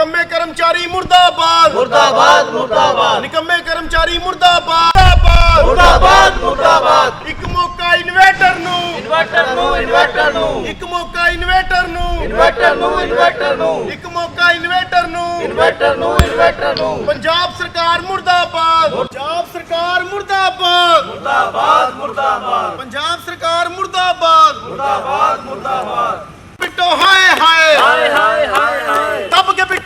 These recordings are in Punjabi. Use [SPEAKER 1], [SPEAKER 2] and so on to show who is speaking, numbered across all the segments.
[SPEAKER 1] ਨਿਕੰਮੇ ਕਰਮਚਾਰੀ ਮੁਰਦਾਬਾਦ।
[SPEAKER 2] ਮੁਰਦਾਬਾਦ ਮੁਰਦਾਬਾਦ।
[SPEAKER 1] ਨਿਕੰਮੇ ਕਰਮਚਾਰੀ ਮੁਰਦਾਬਾਦ। ਮੁਰਦਾਬਾਦ
[SPEAKER 2] ਮੁਰਦਾਬਾਦ।
[SPEAKER 1] ਇੱਕ ਮੌਕਾ ਇਨਵੇਟਰ ਨੂੰ।
[SPEAKER 2] ਇਨਵਰਟਰ ਨੂੰ ਇਨਵਰਟਰ ਨੂੰ।
[SPEAKER 1] ਇੱਕ ਮੌਕਾ ਇਨਵੇਟਰ ਨੂੰ।
[SPEAKER 2] ਇਨਵਰਟਰ ਨੂੰ ਇਨਵਰਟਰ ਨੂੰ।
[SPEAKER 1] ਇੱਕ ਮੌਕਾ ਇਨਵੇਟਰ ਨੂੰ।
[SPEAKER 2] ਇਨਵਰਟਰ ਨੂੰ ਇਨਵਰਟਰ ਨੂੰ।
[SPEAKER 1] ਪੰਜਾਬ ਸਰਕਾਰ ਮੁਰਦਾਬਾਦ। ਪੰਜਾਬ ਸਰਕਾਰ ਮੁਰਦਾਬਾਦ।
[SPEAKER 2] ਮੁਰਦਾਬਾਦ ਮੁਰਦਾਬਾਦ।
[SPEAKER 1] ਪੰਜਾਬ ਸਰਕਾਰ ਮੁਰਦਾਬਾਦ।
[SPEAKER 2] ਮੁਰਦਾਬਾਦ ਮੁਰਦਾਬਾਦ।
[SPEAKER 1] ਪਿੱਟੋ ਹਾਏ ਹਾਏ।
[SPEAKER 2] ਹਾਏ ਹਾਏ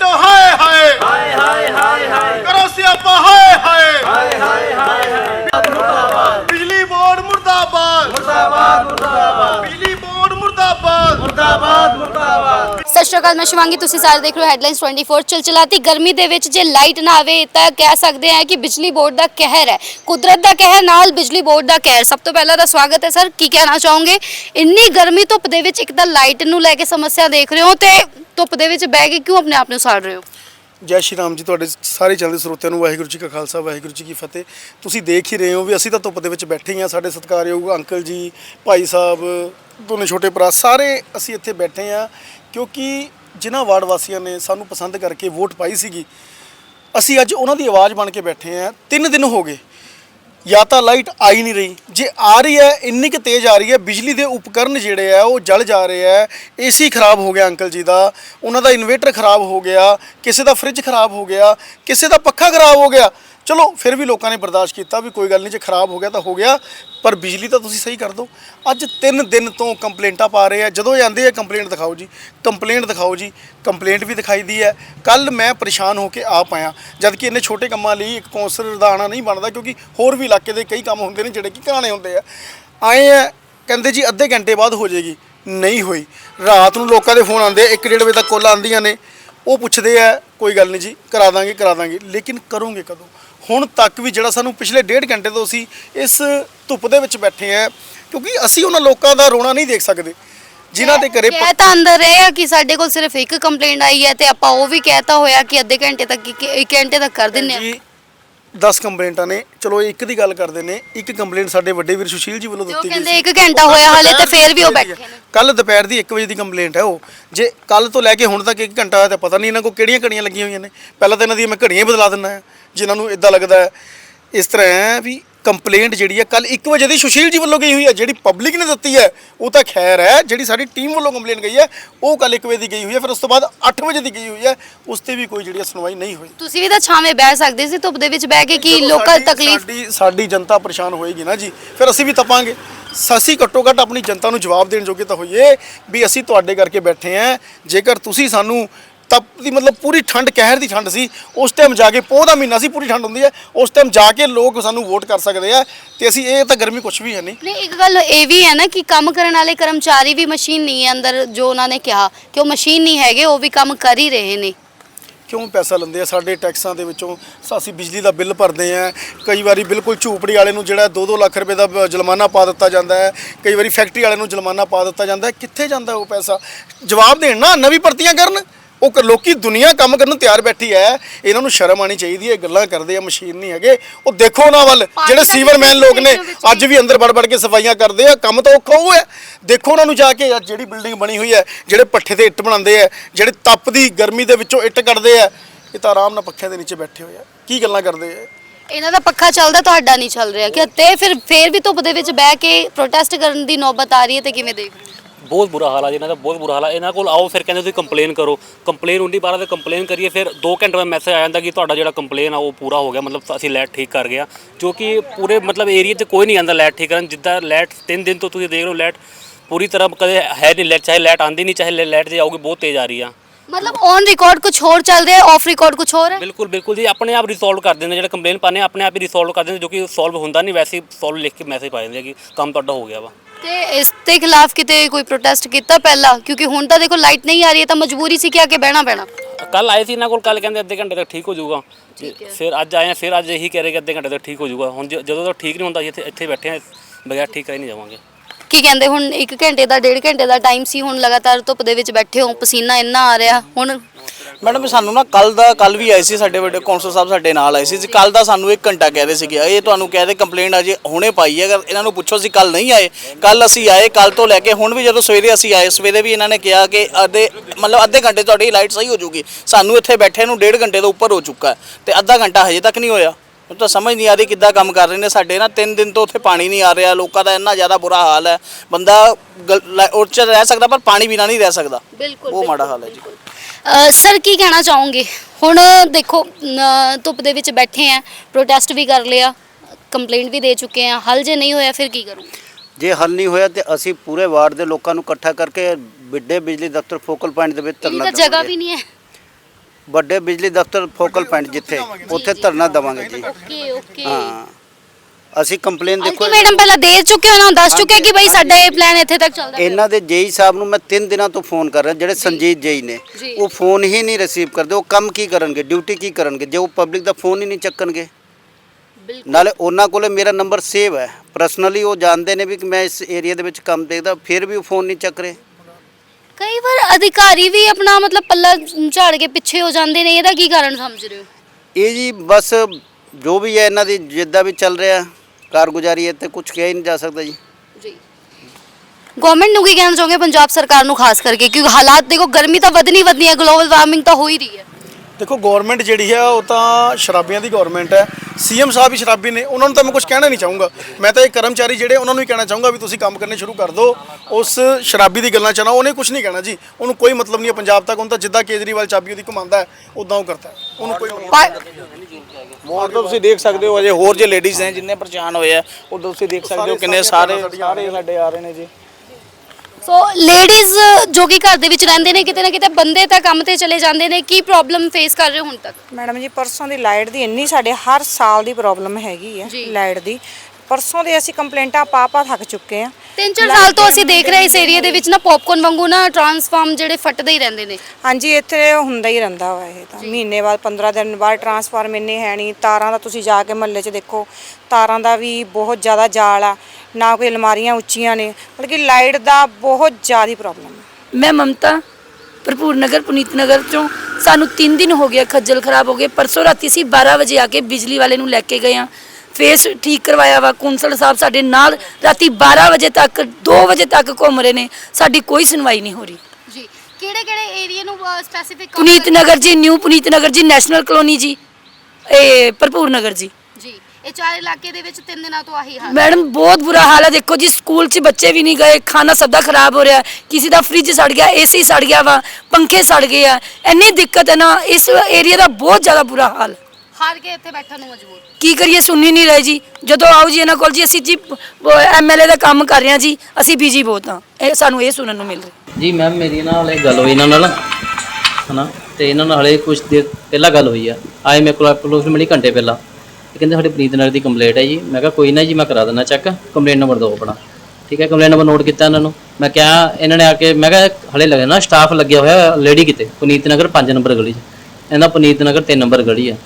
[SPEAKER 1] ਦੱਬ ਕੇ ਪਿੱਟੋ ਹਾਏ ਹਾਏ
[SPEAKER 2] ਹਾਏ ਹਾਏ ਹਾਏ ਹਾਏ।
[SPEAKER 1] ਕਰੋ ਸਿਆਪਾ ਹਾਏ ਹਾਏ
[SPEAKER 2] ਹਾਏ ਹਾਏ ਮੁਰਦਾਬਾਦ
[SPEAKER 1] ਬਿਜਲੀ ਬੋਰਡ ਮੁਰਦਾਬਾਦ
[SPEAKER 2] ਮੁਰਦਾਬਾਦ ਮੁਰਦਾਬਾਦ
[SPEAKER 1] ਬਿਜਲੀ ਬੋਰਡ ਮੁਰਦਾਬਾਦ
[SPEAKER 2] ਮੁਰਦਾਬਾਦ ਮੁਰਦਾਬਾਦ
[SPEAKER 3] ਸਤਿ ਮੈਂ ਸ਼ਿਵਾਂਗੀ, ਤੁਸੀਂ ਸਾਰੇ ਦੇਖ ਰਹੇ ਹੋ ਹੈਡਲਾਈਨਸ 24 ਚਲਚਲਾਤੀ ਗਰਮੀ ਦੇ ਵਿੱਚ ਜੇ ਲਾਈਟ ਨਾ ਆਵੇ ਤਾਂ ਕਹਿ ਸਕਦੇ ਹਾਂ ਕਿ ਬਿਜਲੀ ਬੋਰਡ ਦਾ ਕਹਿਰ ਹੈ। ਕੁਦਰਤ ਦਾ ਕਹਿਰ ਨਾਲ ਬਿਜਲੀ ਬੋਰਡ ਦਾ ਕਹਿਰ। ਸਭ ਤੋਂ ਪਹਿਲਾਂ ਤਾਂ ਸਵਾਗਤ ਹੈ ਸਰ, ਕੀ ਕਹਿਣਾ ਚਾਹੋਗੇ? ਇੰਨੀ ਗਰਮੀ ਧੁੱਪ ਦੇ ਵਿੱਚ ਇੱਕ ਤਾਂ ਲਾਈਟ ਨੂੰ ਲੈ ਕੇ ਸਮੱਸਿਆ ਦੇਖ ਰਹੇ ਹੋ ਤੇ ਧੁੱਪ ਦੇ ਵਿੱਚ ਬਹਿ ਕੇ ਕਿਉਂ ਆਪਣੇ ਆਪ ਨੂੰ ਸਾੜ ਰਹੇ ਹੋ?
[SPEAKER 1] ਜੈ ਸ਼੍ਰੀ ਰਾਮ ਜੀ, ਤੁਹਾਡੇ ਸਾਰੇ ਚੱਲਦੇ ਸਰੋਤਿਆਂ ਨੂੰ ਵਾਹਿਗੁਰੂ ਜੀ ਕਾ ਖਾਲਸਾ, ਵਾਹਿਗੁਰੂ ਜੀ ਕੀ ਫਤਿਹ। ਤੁਸੀਂ ਦੇਖ ਹੀ ਰਹੇ ਹੋ ਵੀ ਅਸੀਂ ਤਾਂ ਧੁੱਪ ਦੇ ਵਿੱਚ ਬੈਠੇ ਹਾਂ। ਸਾਡੇ ਸਤਿਕਾਰਯੋਗ ਅੰਕਲ ਜੀ, ਭਾਈ ਸਾਹਿਬ, ਦੋਨੇ ਛੋਟੇ ਭਰਾ, ਸਾਰੇ ਅਸੀਂ ਇੱਥੇ ਬੈਠੇ ਹਾਂ ਕਿਉਂਕਿ ਜਿਨ੍ਹਾਂ ਵਾਰਡ ਵਾਸੀਆਂ ਨੇ ਸਾਨੂੰ ਪਸੰਦ ਕਰਕੇ ਵੋਟ ਪਾਈ ਸੀਗੀ, ਅਸੀਂ ਅੱਜ ਉਹਨਾਂ ਦੀ ਆਵਾਜ਼ ਬਣ ਕੇ ਬੈਠੇ ਆ ਤਿੰਨ ਦਿਨ ਹੋ ਗਏ, ਜਾਂ ਤਾਂ ਲਾਈਟ ਆਈ ਨਹੀਂ ਰਹੀ। ਜੇ ਆ ਰਹੀ ਹੈ, ਇੰਨੀ ਕਿ ਤੇਜ਼ ਆ ਰਹੀ ਹੈ, ਬਿਜਲੀ ਦੇ ਉਪਕਰਨ ਜਿਹੜੇ ਆ, ਉਹ ਜਲ ਜਾ ਰਹੇ ਆ ਏਸੀ ਖਰਾਬ ਹੋ ਗਿਆ ਅੰਕਲ ਜੀ ਦਾ, ਉਹਨਾਂ ਦਾ ਇਨਵੇਟਰ ਖਰਾਬ ਹੋ ਗਿਆ, ਕਿਸੇ ਦਾ ਫ੍ਰਿਜ ਖਰਾਬ ਹੋ ਗਿਆ, ਕਿਸੇ ਦਾ ਪੱਖਾ ਖਰਾਬ ਹੋ ਗਿਆ। ਚਲੋ, ਫਿਰ ਵੀ ਲੋਕਾਂ ਨੇ ਬਰਦਾਸ਼ਤ ਕੀਤਾ ਵੀ ਕੋਈ ਗੱਲ ਨਹੀਂ, ਜੇ ਖਰਾਬ ਹੋ ਗਿਆ ਤਾਂ ਹੋ ਗਿਆ, ਪਰ ਬਿਜਲੀ ਤਾਂ ਤੁਸੀਂ ਸਹੀ ਕਰ ਦਿਓ। ਅੱਜ 3 ਦਿਨ ਤੋਂ ਕੰਪਲੇਂਟਾਂ ਪਾ ਰਹੇ ਆ। ਜਦੋਂ ਇਹ ਆਂਦੇ ਆ, ਕੰਪਲੇਂਟ ਦਿਖਾਓ ਜੀ, ਕੰਪਲੇਂਟ ਦਿਖਾਓ ਜੀ, ਕੰਪਲੇਂਟ ਵੀ ਦਿਖਾਈ ਦੀ ਹੈ। ਕੱਲ ਮੈਂ ਪਰੇਸ਼ਾਨ ਹੋ ਕੇ ਆ ਪਾਇਆ ਜਦ ਕਿ ਇੰਨੇ ਛੋਟੇ ਕੰਮਾਂ ਲਈ ਇੱਕ ਕੌਂਸਲਰ ਦਾ ਆਣਾ ਨਹੀਂ ਬਣਦਾ, ਕਿਉਂਕਿ ਹੋਰ ਵੀ ਇਲਾਕੇ ਦੇ ਕਈ ਕੰਮ ਹੁੰਦੇ ਨੇ, ਜਿਹੜੇ ਕਿ ਘਰਾਣੇ ਹੁੰਦੇ ਆ। ਆਏ ਆ, ਕਹਿੰਦੇ ਜੀ, ਅੱਧੇ ਘੰਟੇ ਬਾਅਦ ਹੋ ਜਾਏਗੀ। ਨਹੀਂ ਹੋਈ। ਰਾਤ ਨੂੰ ਲੋਕਾਂ ਦੇ ਫੋਨ ਆਉਂਦੇ 1:30 ਵਜੇ ਤੱਕ ਕੋਲਾਂ ਆਉਂਦੀਆਂ ਨੇ। ਉਹ ਪੁੱਛਦੇ ਆ, ਕੋਈ ਗੱਲ ਨਹੀਂ ਜੀ, ਕਰਾ ਦਾਂਗੇ ਕਰਾ ਦਾਂਗੇ। ਲੇਕਿਨ ਕਰੋਗੇ ਕਦੋਂ? ਹੁਣ ਤੱਕ ਵੀ ਜਿਹੜਾ ਸਾਨੂੰ ਪਿਛਲੇ ਡੇਢ ਘੰਟੇ ਤੋਂ ਅਸੀਂ ਇਸ ਧੁੱਪ ਦੇ ਵਿੱਚ ਬੈਠੇ ਆ ਕਿਉਂਕਿ ਅਸੀਂ ਉਹਨਾਂ ਲੋਕਾਂ ਦਾ ਰੋਣਾ ਨਹੀਂ ਦੇਖ ਸਕਦੇ ਜਿਨ੍ਹਾਂ ਦੇ ਘਰੇ
[SPEAKER 3] ਕਹਿ ਤਾਂ ਅੰਦਰ ਇਹ ਆ ਕਿ ਸਾਡੇ ਕੋਲ ਸਿਰਫ ਇੱਕ ਕੰਪਲੇਂਟ ਆਈ ਹੈ ਤੇ ਆਪਾਂ ਉਹ ਵੀ ਕਹਿਤਾ ਹੋਇਆ ਕਿ ਅੱਧੇ ਘੰਟੇ ਤੱਕ ਕਿ- ਇੱਕ ਘੰਟੇ ਤੱਕ ਕਰ ਦਿੰਨੇ ਆ
[SPEAKER 1] ਜੀ 10 ਕੰਪਲੇਂਟਾਂ ਨੇ। ਚਲੋ ਇੱਕ ਦੀ ਗੱਲ ਕਰਦੇ ਨੇ। ਇੱਕ ਕੰਪਲੇਂਟ ਸਾਡੇ ਵੱਡੇ ਵੀਰ ਸੁਸ਼ੀਲ ਜੀ ਵੱਲੋਂ ਦਿੱਤੀ ਗਈ
[SPEAKER 3] ਕਹਿੰਦੇ
[SPEAKER 1] ਸੀ।
[SPEAKER 3] ਇੱਕ ਘੰਟਾ ਹੋਇਆ ਹਾਲੇ ਤੇ ਫੇਰ ਵੀ ਉਹ ਬੈਠੇ ਨੇ।
[SPEAKER 1] ਕੱਲ ਦੁਪਹਿਰ ਦੀ 1 ਵਜੇ ਦੀ ਕੰਪਲੇਂਟ ਹੈ ਉਹ। ਜੇ ਕੱਲ ਤੋਂ ਲੈ ਕੇ ਹੁਣ ਤੱਕ 1 ਘੰਟਾ ਹੋਇਆ ਤਾਂ ਪਤਾ ਨਹੀਂ ਇਹਨਾਂ ਕੋਲ ਕਿਹੜੀਆਂ ਘੜੀਆਂ ਲੱਗੀਆਂ ਹੋਈਆਂ ਨੇ। ਪਹਿਲਾਂ ਤਾਂ ਇਹਨਾਂ ਦੀਆਂ ਮੈਂ ਘੜੀਆਂ ਹੀ ਬਦਲਾ ਦਿੰਦਾ ਹਾਂ। ਜਿਨ੍ਹਾਂ ਨੂੰ ਇਦਾਂ ਲੱਗਦਾ ਹੈ। ਇਸ ਤਰ੍ਹਾਂ ਹੈ ਵੀ ਕੰਪਲੇਂਟ ਜਿਹੜੀ ਹੈ ਕੱਲ 1 ਵਜੇ ਦੀ ਸੁਸ਼ੀਲ ਜੀ ਵੱਲੋਂ ਗਈ ਹੋਈ ਹੈ ਜਿਹੜੀ ਪਬਲਿਕ ਨੇ ਦਿੱਤੀ ਹੈ ਉਹ ਤਾਂ ਖੈਰ ਹੈ ਜਿਹੜੀ ਸਾਡੀ ਟੀਮ ਵੱਲੋਂ ਕੰਪਲੇਂਟ ਗਈ ਹੈ ਉਹ ਕੱਲ 1 ਵਜੇ ਦੀ ਗਈ ਹੋਈ ਹੈ ਫਿਰ ਉਸ ਤੋਂ ਬਾਅਦ 8 ਵਜੇ ਦੀ ਗਈ ਹੋਈ ਹੈ ਉਸ ਤੇ ਵੀ ਕੋਈ ਜਿਹੜੀ ਹੈ ਸੁਣਵਾਈ ਨਹੀਂ ਹੋਈ।
[SPEAKER 3] ਤੁਸੀਂ ਵੀ ਤਾਂ ਛਾਵੇਂ ਬਹਿ ਸਕਦੇ ਸੀ ਧੁੱਪ ਦੇ ਵਿੱਚ ਬਹਿ ਕੇ ਕਿ
[SPEAKER 1] ਜਦੋਂ
[SPEAKER 3] ਲੋਕਾਂ ਦੀ
[SPEAKER 1] ਸਾਡੀ-
[SPEAKER 3] ਤਕਲੀਫ
[SPEAKER 1] ਸਾਡੀ ਸਾਡੀ ਜਨਤਾ ਪਰੇਸ਼ਾਨ ਹੋਏਗੀ ਨਾ ਜੀ ਫਿਰ ਅਸੀਂ ਵੀ ਤਪਾਂਗੇ। ਅਸੀਂ ਘੱਟੋ ਘੱਟ ਆਪਣੀ ਜਨਤਾ ਨੂੰ ਜਵਾਬ ਦੇਣ ਜੋਗੇ ਤਾਂ ਹੋਈਏ ਵੀ ਅਸੀਂ ਤੁਹਾਡੇ ਕਰਕੇ ਬੈਠੇ ਆਂ ਜੇਕਰ ਤੁਸੀਂ ਸਾਨੂੰ ਤਪ ਦੀ ਮਤਲਬ ਪੂਰੀ ਠੰਡ ਕਹਿਰ ਦੀ ਠੰਡ ਸੀ। ਉਸ ਟਾਈਮ ਜਾ ਕੇ ਪੋਹ ਦਾ ਮਹੀਨਾ ਸੀ ਪੂਰੀ ਠੰਡ ਹੁੰਦੀ ਹੈ। ਉਸ ਟਾਈਮ ਜਾ ਕੇ ਲੋਕ ਸਾਨੂੰ ਵੋਟ ਕਰ ਸਕਦੇ ਆ ਤੇ ਅਸੀਂ ਇਹ ਤਾਂ ਗਰਮੀ ਕੁਝ ਵੀ ਹੈ ਨਹੀਂ।
[SPEAKER 3] ਨਹੀਂ ਇੱਕ ਗੱਲ ਇਹ ਵੀ ਹੈ ਨਾ ਕਿ ਕੰਮ ਕਰਨ ਵਾਲੇ ਕਰਮਚਾਰੀ ਵੀ ਮਸ਼ੀਨ ਨਹੀਂ ਹੈ ਅੰਦਰ ਜੋ ਉਹਨਾਂ ਨੇ ਕਿਹਾ। ਕਿ ਉਹ ਮਸ਼ੀਨ ਨਹੀਂ ਹੈਗੇ ਉਹ ਵੀ ਕੰਮ ਕਰ ਹੀ ਰਹੇ ਨੇ।
[SPEAKER 1] ਕਿਉਂ ਪੈਸਾ ਲੈਂਦੇ ਆ? ਸਾਡੇ ਟੈਕਸਾਂ ਦੇ ਵਿੱਚੋਂ ਅਸੀਂ ਬਿਜਲੀ ਦਾ ਬਿੱਲ ਭਰਦੇ ਆ। ਕਈ ਵਾਰੀ ਬਿਲਕੁਲ ਝੂਪੜੀ ਵਾਲੇ ਨੂੰ ਜਿਹੜਾ 2-2 ਲੱਖ ਰੁਪਏ ਦਾ ਬ- ਜੁਰਮਾਨਾ ਪਾ ਦਿੱਤਾ ਜਾਂਦਾ ਹੈ। ਕਈ ਵਾਰੀ ਫੈਕਟਰੀ ਵਾਲੇ ਨੂੰ ਜੁਰਮਾਨਾ ਪਾ ਦਿੱਤਾ ਜਾਂਦਾ ਹੈ। ਕਿੱਥੇ ਜਾਂਦਾ ਉਹ ਪੈਸਾ? ਜਵਾਬ ਦੇਣ ਨਾ ਨਵੀਂ ਭਰਤੀਆਂ ਕਰਨ। ਉਹ ਕ- ਲੋਕੀ ਦੁਨੀਆ ਕੰਮ ਕਰਨ ਨੂੰ ਤਿਆਰ ਬੈਠੀ ਹੈ ਇਹਨਾਂ ਨੂੰ ਸ਼ਰਮ ਆਣੀ ਚਾਹੀਦੀ ਹੈ ਗੱਲਾਂ ਕਰਦੇ ਆ ਮਸ਼ੀਨ ਨਹੀਂ ਹੈਗੇ। ਉਹ ਦੇਖੋ ਉਹਨਾਂ ਵੱਲ ਜਿਹੜੇ
[SPEAKER 3] ਦਾ
[SPEAKER 1] ਸੀਵਰਮੈਨ ਲੋਕ ਨੇ ਅੱਜ ਵੀ ਅੰਦਰ ਵੜ ਵੜ ਕੇ ਸਫਾਈਆਂ ਕਰਦੇ ਆ ਕੰਮ ਤਾਂ ਔਖਾ ਉਹ ਹੈ ਦੇਖੋ ਉਹਨਾਂ ਨੂੰ ਜਾ ਕੇ ਅੱਜ ਜਿਹੜੀ ਬਿਲਡਿੰਗ ਬਣੀ ਹੋਈ ਹੈ ਜਿਹੜੇ ਪੱਠੇ ਤੇ ਇੱਟ ਬਣਾਉਂਦੇ ਆ ਜਿਹੜੇ ਤਪਦੀ ਗਰਮੀ ਦੇ ਵਿੱਚੋਂ ਇੱਟ ਕੱਢਦੇ ਆ ਇਹ ਤਾਂ ਆਰਾਮ ਨਾਲ ਪੱਖਿਆਂ ਦੇ ਨੀਚੇ ਬੈਠੇ ਹੋਏ ਆ। ਕੀ ਗੱਲਾਂ ਕਰਦੇ ਆ
[SPEAKER 3] ਇਹਨਾਂ ਦਾ ਪੱਖਾ ਚੱਲਦਾ ਤੁਹਾਡਾ ਨਹੀਂ ਚੱਲ ਰਿਹਾ। ਕਿ ਤੇ ਫਿਰ ਫੇਰ ਵੀ ਧੁੱਪ ਦੇ ਵਿੱਚ ਬਹਿ ਕੇ ਪ੍ਰੋਟੈਸਟ ਕਰਨ ਦੀ ਨੌਬਤ ਆ ਰਹੀ ਹੈ ਤੇ ਕਿਵੇਂ ਦੇਖ ਰਹੇ ਹੋ?
[SPEAKER 4] ਬਹੁਤ ਬੁਰਾ ਹਾਲ ਆ ਜੀ ਇਹਨਾਂ ਦਾ ਬਹੁਤ ਬੁਰਾ ਹਾਲ ਆ ਇਹਨਾਂ ਕੋਲ ਆਓ ਫਿਰ ਕਹਿੰਦੇ ਤੁਸੀਂ ਕੰਪਲੇਨ ਕਰੋ ਕੰਪਲੇਨ ਉੰਡੀ ਬਾਰਾਂ ਤੇ ਕੰਪਲੇਨ ਕਰੀਏ ਫਿਰ 2 ਘੰਟੇ ਬਾਅਦ ਮੈਸੇਜ ਆ ਜਾਂਦਾ ਕਿ ਤੁਹਾਡਾ ਜਿਹੜਾ ਕੰਪਲੇਨ ਆ ਉਹ ਪੂਰਾ ਹੋ ਗਿਆ ਮਤਲਬ ਅਸੀਂ ਲਾਈਟ ਠੀਕ ਕਰ ਗਿਆ ਜੋ ਕਿ ਪੂਰੇ ਮਤਲਬ ਏਰੀਆ 'ਚ ਕੋਈ ਨਹੀਂ ਆਂਦਾ ਲਾਈਟ ਠੀਕ ਕਰਨ ਜਿੱਦਾਂ ਲਾਈਟ 3 ਦਿਨ ਤੋਂ ਤੁਸੀਂ ਦੇਖ ਰਹੇ ਹੋ ਲਾਈਟ ਪੂਰੀ ਤਰ੍ਹਾਂ ਕਦੇ ਹੈ ਨਹੀਂ ਲਾਈਟ ਚਾਹੇ ਲਾਈਟ ਆਂਦੀ ਨਹੀਂ ਚਾਹੇ ਲਾਈਟ ਜੇ ਆਊਗੀ ਬਹੁਤ ਤੇਜ਼ ਆ ਰਹੀ ਆ
[SPEAKER 3] ਮਤਲਬ ਔਨ ਰਿਕਾਰਡ ਕੁਝ ਹੋਰ ਚੱਲ ਰਿਹਾ ਹੈ ਆਫ ਰਿਕਾਰਡ ਕੁਝ ਹੋਰ ਹੈ
[SPEAKER 4] ਬਿਲਕੁਲ ਬਿਲਕੁਲ ਜੀ ਆਪਣੇ ਆਪ ਰਿਸੋਲਵ ਕਰ ਦਿੰਦੇ ਜਿਹੜਾ ਕੰਪਲੇਨ ਪਾਣੇ ਆਪਣੇ ਆਪ ਹੀ ਰਿਸੋਲਵ ਕਰ ਦਿੰਦੇ ਜੋ ਕਿ ਸੋਲਵ ਹੁੰਦਾ ਨਹੀਂ ਵੈਸੇ ਹੀ ਸੋਲਵ ਲਿਖ ਕੇ ਮੈਸੇਜ ਪਾ ਦਿੰਦੇ ਆ ਕਿ ਕੰਮ ਤੁਹਾਡਾ ਹੋ ਗਿਆ ਵਾ
[SPEAKER 3] ਤੇ ਇਸ ਦੇ ਖਿਲਾਫ ਕਿਤੇ ਕੋਈ ਪ੍ਰੋਟੈਸਟ ਕੀਤਾ ਪਹਿਲਾਂ? ਕਿਉਂਕਿ ਹੁਣ ਤਾਂ ਦੇਖੋ ਲਾਈਟ ਨਹੀਂ ਆ ਰਹੀ ਹੈ ਤਾਂ ਮਜਬੂਰੀ ਸੀ ਕਿ ਆ ਕੇ ਬਹਿਣਾ ਪੈਣਾ।
[SPEAKER 4] ਕੱਲ ਆਏ ਸੀ ਇਹਨਾਂ ਕੋਲ ਕੱਲ ਕਹਿੰਦੇ ਅੱਧੇ ਘੰਟੇ ਤੱਕ ਠੀਕ ਹੋ ਜਾਊਗਾ। ਫਿਰ ਅੱਜ ਆਏ ਆ ਫਿਰ ਅੱਜ ਇਹੀ ਕਹਿ ਰਹੇ ਕਿ ਅੱਧੇ ਘੰਟੇ ਤੱਕ ਠੀਕ ਹੋ ਜਾਊਗਾ। ਹੁਣ ਜ- ਜਦੋਂ ਤੱਕ ਠੀਕ ਨਹੀਂ ਹੁੰਦਾ ਅਸੀਂ ਇੱਥੇ ਇੱਥੇ ਬੈਠੇ ਆ ਬਗੈਰ ਠੀਕ ਕਰੀ ਨਹੀਂ ਜਾਵਾਂਗੇ।
[SPEAKER 3] ਕੀ ਕਹਿੰਦੇ ਹੁਣ 1 ਘੰਟੇ ਦਾ 1.5 ਘੰਟੇ ਦਾ ਟਾਈਮ ਸੀ ਹੁਣ ਲਗਾਤਾਰ ਧੁੱਪ ਦੇ ਵਿੱਚ ਬੈਠੇ ਹੋ ਪਸੀਨਾ ਇੰਨਾ ਆ ਰਿਹਾ। ਹੁਣ
[SPEAKER 5] ਮੈਡਮ ਸਾਨੂੰ ਨਾ ਕੱਲ ਦਾ ਕੱਲ ਵੀ ਆਏ ਸੀ ਸਾਡੇ ਵੱਡੇ ਕੌਂਸਲ ਸਾਹਿਬ ਸਾਡੇ ਨਾਲ ਆਏ ਸੀ ਕੱਲ ਦਾ ਸਾਨੂੰ 1 ਘੰਟਾ ਕਹਿ ਰਹੇ ਸੀਗੇ। ਇਹ ਤੁਹਾਨੂੰ ਕਹਿ ਰਹੇ ਕੰਪਲੇਂਟ ਅਜੇ ਹੁਣੇ ਪਾਈ ਹੈ। ਅਗਰ ਇਹਨਾਂ ਨੂੰ ਪੁੱਛੋ ਸੀ ਕੱਲ ਨਹੀਂ ਆਏ। ਕੱਲ ਅਸੀਂ ਆਏ ਕੱਲ ਤੋਂ ਲੈ ਕੇ ਹੁਣ ਵੀ ਜਦੋਂ ਸਵੇਰੇ ਅਸੀਂ ਆਏ ਸਵੇਰੇ ਵੀ ਇਹਨਾਂ ਨੇ ਕਿਹਾ ਕਿ ਅੱਧੇ ਮਤਲਬ ਅੱਧੇ ਘੰਟੇ ਤੁਹਾਡੀ ਲਾਈਟ ਸਹੀ ਹੋ ਜਾਊਗੀ। ਸਾਨੂੰ ਇੱਥੇ ਬੈਠੇ ਨੂੰ ਡੇਢ ਘੰਟੇ ਤੋਂ ਉੱਪਰ ਹੋ ਚੁੱਕਾ ਹੈ ਤੇ ਅੱਧਾ ਘੰਟਾ ਹਜੇ ਤੱਕ ਨਹੀਂ ਹੋਇਆ। ਮੈਨੂੰ ਤਾਂ ਸਮਝ ਨਹੀਂ ਆ ਰਹੀ ਕਿੱਦਾਂ ਕੰਮ ਕਰ ਰਹੇ ਨੇ। ਸਾਡੇ ਨਾ 3 ਦਿਨ ਤੋਂ ਉੱਥੇ ਪਾਣੀ ਨਹੀਂ ਆ ਰਿਹਾ। ਲੋਕਾਂ ਦਾ ਇੰਨਾ ਜ਼ਿਆਦਾ ਬੁਰਾ ਹਾਲ ਹੈ। ਬੰਦਾ ਗਲ- ਲਾ- ਉਹ 'ਚ ਰਹਿ ਸਕਦਾ ਪਰ ਪਾਣੀ ਬਿਨਾਂ ਨਹੀਂ ਰਹਿ ਸਕਦਾ।
[SPEAKER 3] ਬਿਲਕੁਲ
[SPEAKER 5] ਉਹ ਮਾੜਾ ਹਾਲ ਹੈ ਜੀ।
[SPEAKER 3] ਸਰ ਕੀ ਕਹਿਣਾ ਚਾਹੋਗੇ? ਹੁਣ ਦੇਖੋ ਅ, ਧੁੱਪ ਦੇ ਵਿੱਚ ਬੈਠੇ ਆ ਪ੍ਰੋਟੈਸਟ ਵੀ ਕਰ ਲਿਆ ਕੰਪਲੇਂਟ ਵੀ ਦੇ ਚੁੱਕੇ ਆ ਹੱਲ ਜੇ ਨਹੀਂ ਹੋਇਆ ਫਿਰ ਕੀ ਕਰੂੰ?
[SPEAKER 6] ਜੇ ਹੱਲ ਨਹੀਂ ਹੋਇਆ ਤੇ ਅਸੀਂ ਪੂਰੇ ਵਾਰਡ ਦੇ ਲੋਕਾਂ ਨੂੰ ਇਕੱਠਾ ਕਰਕੇ ਵੱਡੇ ਬਿਜਲੀ ਦਫ਼ਤਰ ਫੋਕਲ ਪੁਆਇੰਟ ਦੇ ਵਿੱਚ
[SPEAKER 3] ਇਹ
[SPEAKER 6] ਧਰਨਾ
[SPEAKER 3] ਤਾਂ ਜਗ੍ਹਾ
[SPEAKER 6] ਦੇਵਾਂਗੇ।
[SPEAKER 3] ਵੀ ਨਹੀਂ ਹੈ।
[SPEAKER 6] ਵੱਡੇ ਬਿਜਲੀ ਦਫ਼ਤਰ ਫੋਕਲ ਪੁਆਇੰਟ ਜਿੱਥੇ ਉੱਥੇ ਧਰਨਾ ਦੇਵਾਂਗੇ ਜੀ।
[SPEAKER 3] Okay okay.
[SPEAKER 6] ਹਾਂ। ਅਸੀਂ ਕੰਪਲੇਨ ਦੇਖੋ
[SPEAKER 3] ਅਲਟੀਮੇਟਮ ਪਹਿਲਾਂ ਦੇ ਚੁੱਕੇ ਹੋ ਨਾ ਦੱਸ ਚੁੱਕੇ ਕਿ ਭਾਈ ਸਾਡਾ ਇਹ ਪਲਾਨ ਇੱਥੇ ਤੱਕ ਚੱਲਦਾ ਪਿਆ।
[SPEAKER 6] ਇਹਨਾਂ ਦੇ ਜੇਈ ਸਾਹਿਬ ਨੂੰ ਮੈਂ 3 ਦਿਨਾਂ ਤੋਂ ਫੋਨ ਕਰ ਰਿਹਾ ਜਿਹੜੇ ਸੰਜੀਤ ਜੇਈ ਨੇ।
[SPEAKER 3] ਜੀ।
[SPEAKER 6] ਉਹ ਫੋਨ ਹੀ ਨਹੀਂ ਰਿਸੀਵ ਕਰਦੇ ਉਹ ਕੰਮ ਕੀ ਕਰਨਗੇ ਡਿਊਟੀ ਕੀ ਕਰਨਗੇ ਜੇ ਉਹ ਪਬਲਿਕ ਦਾ ਫੋਨ ਹੀ ਨਹੀਂ ਚੱਕਣਗੇ।
[SPEAKER 3] ਬਿਲਕੁਲ।
[SPEAKER 6] ਨਾਲੇ ਉਹਨਾਂ ਕੋਲੇ ਮੇਰਾ ਨੰਬਰ ਸੇਵ ਹੈ। ਪਰਸਨਲੀ ਉਹ ਜਾਣਦੇ ਨੇ ਵੀ ਕਿ ਮੈਂ ਇਸ ਏਰੀਆ ਦੇ ਵਿੱਚ ਕੰਮ ਦੇਖਦਾ ਫਿਰ ਵੀ ਉਹ ਫੋਨ ਨਹੀਂ ਚੱਕ ਰਹੇ।
[SPEAKER 3] ਕਈ ਵਾਰ ਅਧਿਕਾਰੀ ਵੀ ਆਪਣਾ ਮਤਲਬ ਪੱਲਾ ਝਾੜ ਕੇ ਪਿੱਛੇ ਹੋ ਜਾਂਦੇ ਨੇ ਇਹਦਾ ਕੀ ਕਾਰਨ ਸਮਝ ਰਹੇ ਹੋ?
[SPEAKER 6] ਇਹ ਜੀ ਬਸ ਜੋ ਵੀ ਹੈ ਇਹਨਾਂ ਦੀ ਜਿੱਦਾਂ ਵੀ ਚੱਲ ਰਿਹਾ। ਕਾਰਗੁਜ਼ਾਰੀ ਹੈ ਤੇ ਕੁਝ ਕਿਹਾ ਹੀ ਨਹੀਂ ਜਾ ਸਕਦਾ ਜੀ।
[SPEAKER 3] ਜੀ। ਗਵਰਨਮੈਂਟ ਨੂੰ ਕੀ ਕਹਿਣਾ ਚਾਹੋਗੇ? ਪੰਜਾਬ ਸਰਕਾਰ ਨੂੰ ਖਾਸ ਕਰਕੇ, ਕਿਉਂਕਿ ਹਾਲਾਤ ਦੇਖੋ, ਗਰਮੀ ਤਾਂ ਵਧਣੀ ਵਧਣੀ ਹੈ ਗਲੋਬਲ ਵਾਰਮਿੰਗ ਤਾਂ ਹੋ ਹੀ ਰਹੀ ਹੈ।
[SPEAKER 1] ਦੇਖੋ ਗਵਰਨਮੈਂਟ ਜਿਹੜੀ ਹੈ ਉਹ ਤਾਂ ਸ਼ਰਾਬੀਆਂ ਦੀ ਗਵਰਨਮੈਂਟ ਹੈ। ਸੀਐਮ ਸਾਹਿਬ ਵੀ ਸ਼ਰਾਬੀ ਨੇ ਉਹਨਾਂ ਨੂੰ ਤਾਂ ਮੈਂ ਕੁਝ ਕਹਿਣਾ ਨਹੀਂ ਚਾਹੂੰਗਾ। ਮੈਂ ਤਾਂ ਇਹ ਕਰਮਚਾਰੀ ਜਿਹੜੇ ਉਹਨਾਂ ਨੂੰ ਹੀ ਕਹਿਣਾ ਚਾਹੂੰਗਾ ਵੀ ਤੁਸੀਂ ਕੰਮ ਕਰਨੇ ਸ਼ੁਰੂ ਕਰ ਦਿਓ। ਉਸ ਸ਼ਰਾਬੀ ਦੀ ਗੱਲਾਂ ਚ ਨਾ ਉਹਨੇ ਕੁਝ ਨਹੀਂ ਕਹਿਣਾ ਜੀ। ਉਹਨੂੰ ਕੋਈ ਮਤਲਬ ਨਹੀਂ ਹੈ ਪੰਜਾਬ ਤੱਕ। ਉਹਨੂੰ ਤਾਂ ਜਿੱਦਾਂ ਕੇਜਰੀਵਾਲ ਚਾਬੀ ਉਹਦੀ ਘੁਮਾਉਂਦਾ ਹੈ ਉਦਾਂ ਉਹ ਕਰਦਾ ਹੈ। ਉਹਨੂੰ ਕੋਈ
[SPEAKER 5] ਮੋਰ ਤੋਂ ਤੁਸੀਂ ਦੇਖ ਸਕਦੇ ਹੋ ਅਜੇ ਹੋਰ ਜੇ ਲੇਡੀਜ਼ ਨੇ ਜਿੰਨੇ ਪਰੇਸ਼ਾਨ ਹੋਏ ਆ ਉਦੋਂ ਤੁਸੀਂ ਦੇਖ ਸਕਦੇ ਹੋ ਕਿੰਨੇ ਸਾਰੇ ਸਾਰੇ ਸਾਡੇ ਆ ਰਹੇ ਨੇ ਜੀ।
[SPEAKER 3] ਸੋ ਲੇਡੀਜ਼ ਜੋ ਕਿ ਘਰ ਦੇ ਵਿੱਚ ਰਹਿੰਦੇ ਨੇ ਕਿਤੇ ਨਾ ਕਿਤੇ ਬੰਦੇ ਤਾਂ ਕੰਮ ਤੇ ਚਲੇ ਜਾਂਦੇ ਨੇ ਕੀ ਪ੍ਰੋਬਲਮ ਫੇਸ ਕਰ ਰਹੇ ਹੋ ਹੁਣ ਤੱਕ?
[SPEAKER 7] ਮੈਡਮ ਜੀ ਪਰਸੋਂ ਦੀ ਲਾਈਟ ਦੀ ਇੰਨੀ ਸਾਡੇ ਹਰ ਸਾਲ ਦੀ ਪ੍ਰੋਬਲਮ ਹੈਗੀ ਹੈ। ਲਾਈਟ ਦੀ। ਪਰਸੋਂ ਦੇ ਅਸੀਂ ਕੰਪਲੇਂਟਾਂ ਪਾ ਪਾ ਥੱਕ ਚੁੱਕੇ ਆ।
[SPEAKER 3] ਤਿੰਨ ਚਾਰ ਸਾਲ ਤੋਂ ਅਸੀਂ ਦੇਖ ਰਹੇ ਇਸ ਏਰੀਆ ਦੇ ਵਿੱਚ ਨਾ ਪੌਪਕੌਰਨ ਵਾਂਗੂ ਨਾ ਟਰਾਂਸਫਾਰਮ ਜਿਹੜੇ ਫਟਦੇ ਹੀ ਰਹਿੰਦੇ ਨੇ।
[SPEAKER 7] ਹਾਂਜੀ ਇੱਥੇ ਹੁੰਦਾ ਹੀ ਰਹਿੰਦਾ ਵਾ ਇਹ ਤਾਂ। ਮਹੀਨੇ ਬਾਅਦ 15 ਦਿਨ ਬਾਅਦ ਟਰਾਂਸਫਾਰਮ ਇੰਨੇ ਹੈ ਨਹੀਂ। ਤਾਰਾਂ ਦਾ ਤੁਸੀਂ ਜਾ ਕੇ ਮਹੱਲੇ 'ਚ ਦੇਖੋ ਤਾਰਾਂ ਦਾ ਵੀ ਬਹੁਤ ਜ਼ਿਆਦਾ ਜਾਲ ਆ। ਨਾ ਕੋਈ ਅਲਮਾਰੀਆਂ ਉੱਚੀਆਂ ਨੇ ਮਤਲਬ ਕਿ ਲਾਈਟ ਦਾ ਬਹੁਤ ਜ਼ਿਆਦਾ ਪ੍ਰੋਬਲਮ ਹੈ
[SPEAKER 8] ਮੈਂ ਮਮਤਾ ਭਰਪੂਰ ਨਗਰ ਪੁਨੀਤ ਨਗਰ ਚੋਂ ਸਾਨੂੰ 3 ਦਿਨ ਹੋ ਗਿਆ ਖੱਜਲ ਖਰਾਬ ਹੋ ਗਏ। ਪਰਸੋਂ ਰਾਤੀ ਅਸੀਂ 12 ਵਜੇ ਆ ਕੇ ਬਿਜਲੀ ਵਾਲੇ ਨੂੰ ਲੈ ਕੇ ਗਏ ਆ। ਫੇਸ ਠੀਕ ਕਰਵਾਇਆ ਵਾ ਕੌਂਸਲ ਸਾਹਿਬ ਸਾਡੇ ਨਾਲ ਰਾਤੀ 12 ਵਜੇ ਤੱਕ 2 ਵਜੇ ਤੱਕ ਘੁੰਮ ਰਹੇ ਨੇ ਸਾਡੀ ਕੋਈ ਸੁਣਵਾਈ ਨਹੀਂ ਹੋ ਰਹੀ।
[SPEAKER 3] ਜੀ ਕਿਹੜੇ ਕਿਹੜੇ ਏਰੀਆ ਨੂੰ ਸਪੈਸੀਫਿਕ
[SPEAKER 8] ਪੁਨੀਤ ਨਗਰ ਜੀ ਨਿਊ ਪੁਨੀਤ ਨਗਰ ਜੀ ਨੈਸ਼ਨਲ ਕਲੋਨੀ ਜੀ ਇਹ ਭਰਪੂਰ ਨਗਰ ਜੀ।
[SPEAKER 3] ਜੀ ਇਹ ਚਾਰ ਇਲਾਕੇ ਦੇ ਵਿੱਚ ਤਿੰਨ ਦਿਨਾਂ ਤੋਂ ਆਹੀ ਹਾਲ
[SPEAKER 8] ਮੈਡਮ ਬਹੁਤ ਬੁਰਾ ਹਾਲ ਹੈ ਦੇਖੋ ਜੀ ਸਕੂਲ 'ਚ ਬੱਚੇ ਵੀ ਨਹੀਂ ਗਏ ਖਾਣਾ ਸਭ ਦਾ ਖਰਾਬ ਹੋ ਰਿਹਾ ਕਿਸੇ ਦਾ ਫ੍ਰਿਜ ਸੜ ਗਿਆ ਏਸੀ ਸੜ ਗਿਆ ਵਾ ਪੰਖੇ ਸੜ ਗਏ ਆ ਇੰਨੀ ਦਿੱਕਤ ਹੈ ਨਾ ਇਸ ਏਰੀਆ ਦਾ ਬਹੁਤ ਜ਼ਿਆਦਾ ਬੁਰਾ ਹਾਲ।
[SPEAKER 3] ਹਾਰ ਕੇ ਇੱਥੇ ਬੈਠਣ ਨੂੰ ਮਜਬੂਰ।
[SPEAKER 8] ਕੀ ਕਰੀਏ ਸੁਣਨੀ ਨਹੀਂ ਰਹੇ ਜੀ। ਜਦੋਂ ਆਓ ਜੀ ਇਹਨਾਂ ਕੋਲ ਜੀ ਅਸੀਂ ਜੀ ਐਮਐਲਏ ਦਾ ਕੰਮ ਕਰ ਰਹੇ ਹਾਂ ਜੀ ਅਸੀਂ ਬੀਜੀ ਬਹੁਤ ਹਾਂ। ਇਹ ਸਾਨੂੰ ਇਹ ਸੁਣਨ ਨੂੰ ਮਿਲ ਰਿਹਾ।
[SPEAKER 9] ਜੀ ਮੈਮ ਮੇਰੀ ਨਾਲ ਇਹ ਗੱਲ ਹੋਈ ਇਹਨਾਂ ਨਾਲ ਹਨਾ? ਤੇ ਇਹਨਾਂ ਨਾਲ ਹਲੇ ਕੁਝ ਦੇਰ ਪਹਿਲਾਂ ਗੱਲ ਹੋਈ ਆ। ਆਏ ਮੇਰੇ ਕੋਲ ਅਪਰੋਕਸੀਮੇਟਲੀ ਘੰਟੇ ਪਹਿਲਾਂ। ਇਹ ਕਹਿੰਦੇ ਸਾਡੇ ਪ੍ਰੀਤ ਨਗਰ ਦੀ ਕੰਪਲੇਂਟ ਹੈ ਜੀ। ਮੈਂ ਕਿਹਾ ਕੋਈ ਨਾ ਜੀ ਮੈਂ ਕਰਾ ਦਿੰਦਾ ਚੈੱਕ ਕੰਪਲੇਂਟ ਨੰਬਰ ਦਿਓ ਆਪਣਾ। ਠੀਕ ਹੈ ਕੰਪਲੇਂਟ ਨੰਬਰ ਨੋਟ ਕੀਤਾ ਇਹਨਾਂ ਨੂੰ। ਮੈਂ ਕਿਹਾ ਇਹਨਾਂ ਨੇ ਆ ਕੇ ਮੈਂ ਕਿਹਾ ਹਲੇ ਲੱਗਿਆ ਨਾ ਸਟਾਫ ਲੱਗਿਆ ਹੋਇਆ ਲੇਡੀ ਕਿਤੇ? ਪੁਨੀਤ ਨਗਰ 5 ਨੰਬਰ ਗਲੀ 'ਚ। ਇਹਦਾ ਪੁਨੀਤ ਨਗਰ 3 ਨੰਬਰ ਗਲੀ ਆ।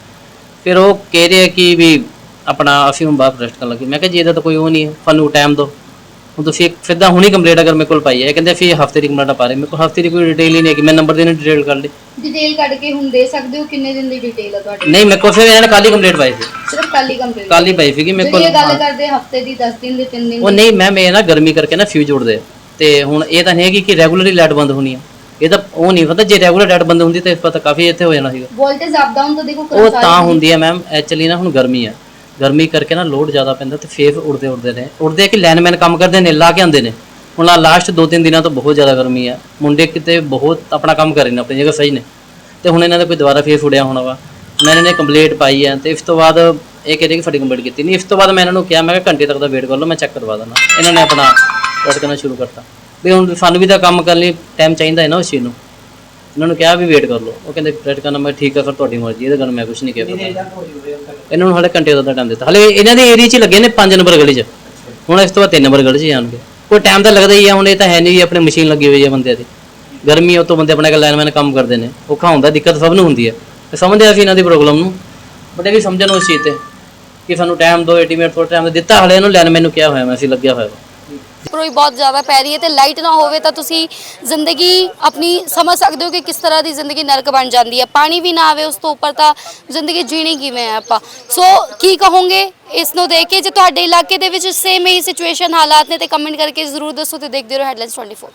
[SPEAKER 9] ਫਿਰ ਉਹ ਕਹਿ ਰਹੇ ਆ ਕਿ ਵੀ ਆਪਣਾ ਅਸੀਂ ਹੁਣ ਬਾਹਰ ਰੈਸਟ ਕਰਨ ਲੱਗੇ। ਮੈਂ ਕਿਹਾ ਜੀ ਇਹਦਾ ਤਾਂ ਕੋਈ ਉਹ ਨਹੀਂ ਹੈ ਸਾਨੂੰ ਟਾਈਮ ਦਿਓ। ਹੁਣ ਤੁਸੀਂ ਇੱਕ ਸਿੱਧਾ ਹੁਣੀ ਕੰਪਲੀਟ ਅਗਰ ਮੇਰੇ ਕੋਲ ਪਾਈ ਹੈ ਇਹ ਕਹਿੰਦੇ ਅਸੀਂ ਹਫ਼ਤੇ ਦੀ ਕੰਪਲੀਟ ਪਾ ਰਹੇ ਮੇਰੇ ਕੋਲ ਹਫ਼ਤੇ ਦੀ ਕੋਈ ਡਿਟੇਲ ਹੀ ਨਹੀਂ ਹੈ ਕਿ ਮੈਂ ਨੰਬਰ ਦੇਣੇ ਡਿਟੇਲ ਕਰ ਲਈ।
[SPEAKER 3] ਡਿਟੇਲ ਕੱਢ ਕੇ ਹੁਣ ਦੇ ਸਕਦੇ ਹੋ? ਕਿੰਨੇ ਦਿਨ ਦੀ ਡਿਟੇਲ ਹੈ ਤੁਹਾਡੀ?
[SPEAKER 9] ਨਹੀਂ ਮੇਰੇ ਕੋਲ ਫਿਰ ਇਹਨਾਂ ਨੇ ਕੱਲ ਹੀ ਕੰਪਲੀਟ ਪਾਈ ਸੀ।
[SPEAKER 3] ਸਿਰਫ ਕੱਲ ਹੀ ਕੰਪਲੀਟ
[SPEAKER 9] ਕੱਲ ਹੀ ਪਾਈ ਸੀਗੀ। ਮੇਰੇ ਕੋਲ
[SPEAKER 3] ਜਿਹੜੀ ਇਹ ਗੱਲ ਕਰਦੇ ਹਫ਼ਤੇ ਦੀ 10 ਦਿਨ ਦੀ 3 ਦਿਨ
[SPEAKER 9] ਉਹ ਨਹੀਂ ਮੈਮ ਇਹ ਨਾ ਗਰਮੀ ਕਰਕੇ ਨਾ ਫਿਊਜ਼ ਉੜਦੇ ਆ। ਤੇ ਹੁਣ ਇਹ ਤਾਂ ਨਹੀਂ ਹੈਗੀ ਕਿ ਰੈਗੂਲਰਲੀ ਲਾਈਟ ਬੰਦ ਹੋਣੀ ਆ। ਇਹ ਤਾਂ ਉਹ ਨਹੀਂ ਪਤਾ ਜੇ ਰੈਗੂਲਰ ਲਾਈਟ ਬੰਦ ਹੁੰਦੀ ਤਾਂ ਪਤਾ ਕਾਫੀ ਇੱਥੇ ਹੋ ਜਾਣਾ ਸੀਗਾ।
[SPEAKER 3] ਵੋਲਟੇਜ ਅਪ ਡਾਊਨ ਤਾਂ ਦੇਖੋ
[SPEAKER 9] ਉਹ ਤਾਂ ਹੁੰਦੀ ਹੈ ਮੈਮ ਐਕਚੁਅਲੀ ਨਾ ਹੁਣ ਗਰਮੀ ਆ ਗਰਮੀ ਕਰਕੇ ਨਾ ਲੋਡ ਜ਼ਿਆਦਾ ਪੈਂਦਾ ਤੇ ਫੇਰ ਉੜਦੇ ਉੜਦੇ ਨੇ। ਉੜਦੇ ਕਿ ਲਾਈਨਮੈਨ ਕੰਮ ਕਰਦੇ ਨੇ ਲਾ ਕੇ ਆਉਂਦੇ ਨੇ। ਹੁਣ ਲਾਸਟ 2-3 ਦਿਨਾਂ ਤੋਂ ਬਹੁਤ ਜ਼ਿਆਦਾ ਗਰਮੀ ਆ ਮੁੰਡੇ ਕਿਤੇ ਬਹੁਤ ਆਪਣਾ ਕੰਮ ਕਰ ਰਹੇ ਨੇ ਆਪਣੀ ਜਗ੍ਹਾ ਸਹੀ ਨੇ। ਤੇ ਹੁਣ ਇਹਨਾਂ ਦਾ ਕੋਈ ਦੁਬਾਰਾ ਫੇਰ ਫੁੜਿਆ ਹੋਣਾ ਵਾ। ਮੈਂ ਇਹਨਾਂ ਨੇ ਕੰਪਲੀਟ ਪਾਈ ਹੈ ਤੇ ਇਸ ਤੋਂ ਬਾਅਦ ਇਹ ਕਹਿੰਦੇ ਕਿ ਫੜੀ ਕੰਪਲੀਟ ਕੀਤੀ ਨਹੀਂ ਇਸ ਤੋਂ ਬਾਅਦ ਮੈਂ ਇਹਨਾਂ ਨੂੰ ਕਿਹਾ ਮੈਂ ਕਿਹਾ ਘੰਟੇ ਤੱਕ ਦਾ ਵੇਟ ਕਰ ਲਓ ਮੈਂ ਚੈੱਕ ਕਰਵਾ ਦਿੰਦਾ। ਇਹਨਾਂ ਨੇ ਆਪਣਾ ਵੇਟ ਕਰਨਾ ਸ਼ੁਰੂ ਕਰਤਾ। ਵੀ ਹੁਣ ਸਾਨੂੰ ਵੀ ਤਾਂ ਕੰਮ ਕਰਨ ਲਈ ਟਾਈਮ ਚਾਹੀਦਾ ਹੈ ਨਾ ਉਸ ਚੀਜ਼ ਨੂੰ। ਇਹਨਾਂ ਨੂੰ ਕਿਹਾ ਵੀ ਵੇਟ ਕਰ ਲਓ। ਉਹ ਕਹਿੰਦੇ ਵੇਟ ਕਰਨਾ ਮੈਂ ਠੀਕ ਆ ਫਿਰ ਤੁਹਾਡੀ ਮਰਜ਼ੀ ਇਹਦੇ ਗੱਲ ਮੈਂ ਕੁਝ ਨਹੀਂ ਕਿਹਾ ਪਤਾ। ਇਹਨਾਂ ਨੂੰ ਹਲੇ ਘੰਟੇ ਦਾ ਟਾਈਮ ਦਿੱਤਾ। ਹਲੇ ਇਹਨਾਂ ਦੇ ਏਰੀਆ 'ਚ ਲੱਗੇ ਨੇ 5 ਨੰਬਰ ਗਲੀ 'ਚ। ਹੁਣ ਇਸ ਤੋਂ ਬਾਅਦ 3 ਨੰਬਰ ਗਲੀ 'ਚ ਜਾਣਗੇ ਕੋਈ ਟਾਈਮ ਤਾਂ ਲੱਗਦਾ ਹੀ ਆ ਹੁਣ ਇਹ ਤਾਂ ਹੈ ਨਹੀਂ ਵੀ ਆਪਣੀ ਮਸ਼ੀਨ ਲੱਗੀ ਹੋਈ ਹੈ ਬੰਦਿਆਂ ਦੀ। ਗਰਮੀ ਉਹ ਤੋਂ ਬੰਦੇ ਆਪਣੇ ਕੋਲ ਲਾਈਨਮੈਨ ਕੰਮ ਕਰਦੇ ਨੇ। ਔਖਾ ਹੁੰਦਾ ਦਿੱਕਤ ਸਭ ਨੂੰ ਹੁੰਦੀ ਹੈ ਤੇ ਸਮਝਦੇ ਅਸੀਂ ਇਹਨਾਂ ਦੀ ਪ੍ਰੋਬਲਮ ਨੂੰ। ਬਟ ਇਹ ਵੀ ਸਮਝਣ ਉਸ ਚੀਜ਼ ਤੇ ਕਿ ਸਾਨੂੰ ਟਾਈਮ ਦਿਓ ਐਟੀਮੇਟ ਥੋੜਾ ਟਾਈਮ ਦਿੱਤਾ ਹਲੇ ਇਹਨੂੰ ਲਾਈਨਮੈਨ ਨੂੰ ਕਿਹਾ ਹੋਇਆ ਮੈਂ ਅਸੀਂ ਲੱਗਿਆ ਹੋਇਆ। ਵਾ।
[SPEAKER 3] ਬਹੁਤ ਜ਼ਿਆਦਾ ਪੈ ਰਹੀ ਹੈ ਤੇ ਲਾਈਟ ਨਾ ਹੋਵੇ ਤਾਂ ਤੁਸੀਂ ਜ਼ਿੰਦਗੀ ਆਪਣੀ ਸਮਝ ਸਕਦੇ ਹੋ ਕਿ ਕਿਸ ਤਰ੍ਹਾਂ ਦੀ ਜ਼ਿੰਦਗੀ ਨਰਕ ਬਣ ਜਾਂਦੀ ਹੈ। ਪਾਣੀ ਵੀ ਨਾ ਆਵੇ ਉਸ ਤੋਂ ਉੱਪਰ ਤਾਂ ਜ਼ਿੰਦਗੀ ਜੀਣੀ ਕਿਵੇਂ ਹੈ ਆਪਾਂ। ਸੋ ਕੀ ਕਹੋਗੇ? ਇਸ ਨੂੰ ਦੇਖ ਕੇ ਜੇ ਤੁਹਾਡੇ ਇਲਾਕੇ ਦੇ ਵਿੱਚ ਸੇਮ ਹੀ ਸਿਚੁਏਸ਼ਨ ਹਾਲਾਤ ਨੇ ਤੇ ਕਮੈਂਟ ਕਰਕੇ ਜ਼ਰੂਰ ਦੱਸੋ ਤੇ ਦੇਖਦੇ ਰਹੋ ਹੈਡਲਾਈਨਸ 24